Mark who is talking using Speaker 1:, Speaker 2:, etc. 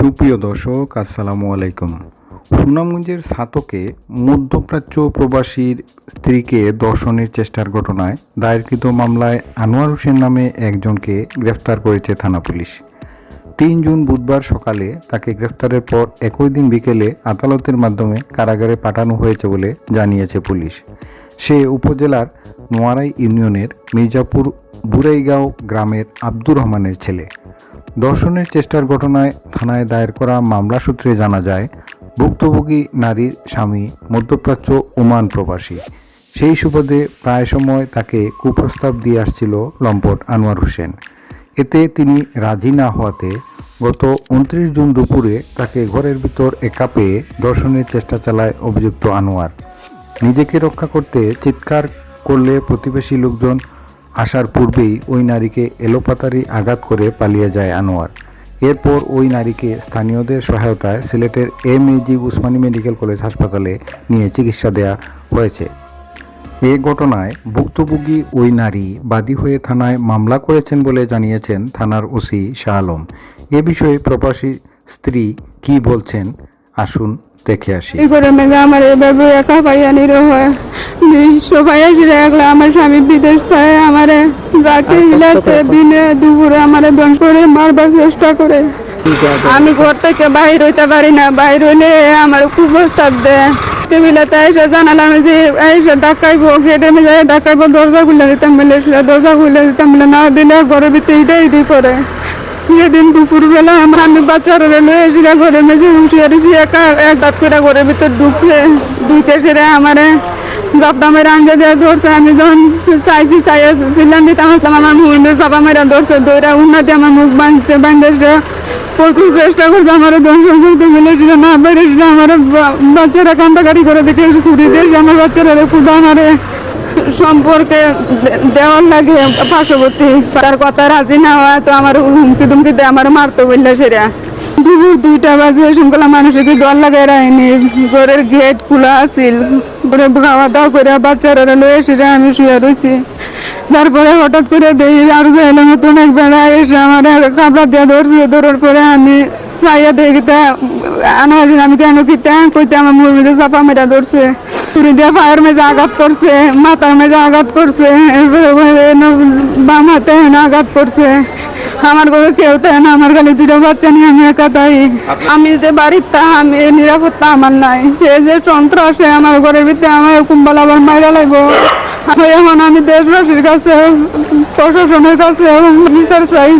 Speaker 1: সুপ্রিয় দর্শক, আসসালামু আলাইকুম। সুনামগঞ্জের ছাতকে মধ্যপ্রাচ্য প্রবাসীর স্ত্রীকে দর্শনের চেষ্টার ঘটনায় দায়েরকৃত মামলায় আনোয়ার হোসেন নামে একজনকে গ্রেফতার করেছে থানা পুলিশ। তিন জুন বুধবার সকালে তাকে গ্রেফতারের পর একই দিন বিকেলে আদালতের মাধ্যমে কারাগারে পাঠানো হয়েছে বলে জানিয়েছে পুলিশ। সে উপজেলার নোয়ারাই ইউনিয়নের মির্জাপুর বুড়াইগাঁও গ্রামের আব্দুর রহমানের ছেলে। দর্শনের চেষ্টার ঘটনায় থানায় দায়ের করা মামলা সূত্রে জানা যায়, ভুক্তভোগী নারীর স্বামী মধ্যপ্রাচ্য ওমান প্রবাসী। সেই সুবাদে প্রায় সময় তাকে কুপ্রস্তাব দিয়ে আসছিল লম্পট আনোয়ার হোসেন। এতে তিনি রাজি না হওয়াতে গত উনত্রিশ জুন দুপুরে তাকে ঘরের ভিতর একা পেয়ে দর্শনের চেষ্টা চালায় অভিযুক্ত আনোয়ার। নিজেকে রক্ষা করতে চিৎকার করলে প্রতিবেশী লোকজন আসার পূর্বেই ওই নারীকে এলোপাতারি আঘাত করে পালিয়ে যায় আনোয়ার। এরপর ওই নারীকে স্থানীয়দের সহায়তায় সিলেটের M AG Osmani medical college হাসপাতালে নিয়ে চিকিৎসা দেয়া হয়েছে। এ ঘটনায় ভুক্তভোগী ওই নারী বাদী হয়ে থানায় মামলা করেছেন বলে জানিয়েছেন থানার ওসি শাহ আলম। এ বিষয়ে প্রবাসী স্ত্রী কি বলছেন আসুন দেখে আসি।
Speaker 2: এই করে মেঘে আমার এভাবে একা পাইয়া নিরহ সবাই এসে দেখলে আমার স্বামী বিদেশ থাকে আমারে। রাতে হিলাতে দিনে দুপুরে আমারে দন করে মারবার চেষ্টা করে। আমি ঘর থেকে বাইর হইতে পারি না বাইর হইলে আমার খুব প্রস্তাব দেয় টেবিলাতে এসে জানালাম যে এসে ডাকাইবো গেটে মেজে ডাকাইবো দরজা খুলে দিতাম বলে দরজা খুলে দিতাম বলে না দিলে ঘরের ভিতরে এটাই দি করে সেদিন দুপুরবেলা, আমার আমি বাচ্চারা এসে ঘরে মেঝে উঠিয়ে একা এক দাঁত করে ঘরের ভিতর ঢুকছে। ঢুকে সেরে আমারে জাপটা মেরে আঙ্গে দিয়ে ধরছে, আমি যখন চাইছি চাই ছিলাম দিতাম আসলাম, আমার মুখ চাপা মেরে ধরছে দৌড়া উন্নতি আমার মুখ বাঁধছে বান্ধে প্রচুর চেষ্টা করছে আমার দর্শন করতে মিলেছিল না বেড়েছিল আমার বাচ্চারা কান্দাকাটি করে দেখে ছুটি দিয়েছে আমার বাচ্চারা খুদা আমারে। সম্পর্কে দেওয়ার লাগে পার্শ্ববর্তী। তার কথা রাজি না হওয়া তো আমার হুমকি দুমকি দিয়ে, আমার মারতো বললে সেরা। দুপুর দুইটা বাজে শুনকলা মানুষের কি দল লাগাই রায়নি। ঘরের গেট খোলা আছিল। ঘরে খাওয়া দাওয়া করে বাচ্চারা লয়ে এসে আমি শুয়ে রয়েছি তারপরে হঠাৎ করে দেখি আর চাইলে মতন এক বেলা এসে আমার কাপড়া দিয়ে ধরছে। ধরার পরে আমি চাইয়া দেখিতে আনা আমি কেন কিতে কইতে আমার মুখ মেঝে চাপা মেরা ধরছে। ছুরি দিয়ে পায়ের আঘাত করছে, মাথার মেঝে আঘাত করছে বাম হাতে আঘাত করছে। আমার ঘরে কেউ তাই না, আমার খালি দুটো বাচ্চা নিয়ে আমি একা তাই আমি যে বাড়ির তা, আমি নিরাপত্তা আমার নাই। সে যে সন্ত্রাসে আমার ঘরের ভিতরে আমার কুম্বাল আবার মাইরা লাগবো। এখন আমি দেশবাসীর কাছে, প্রশাসনের কাছে বিচার চাই।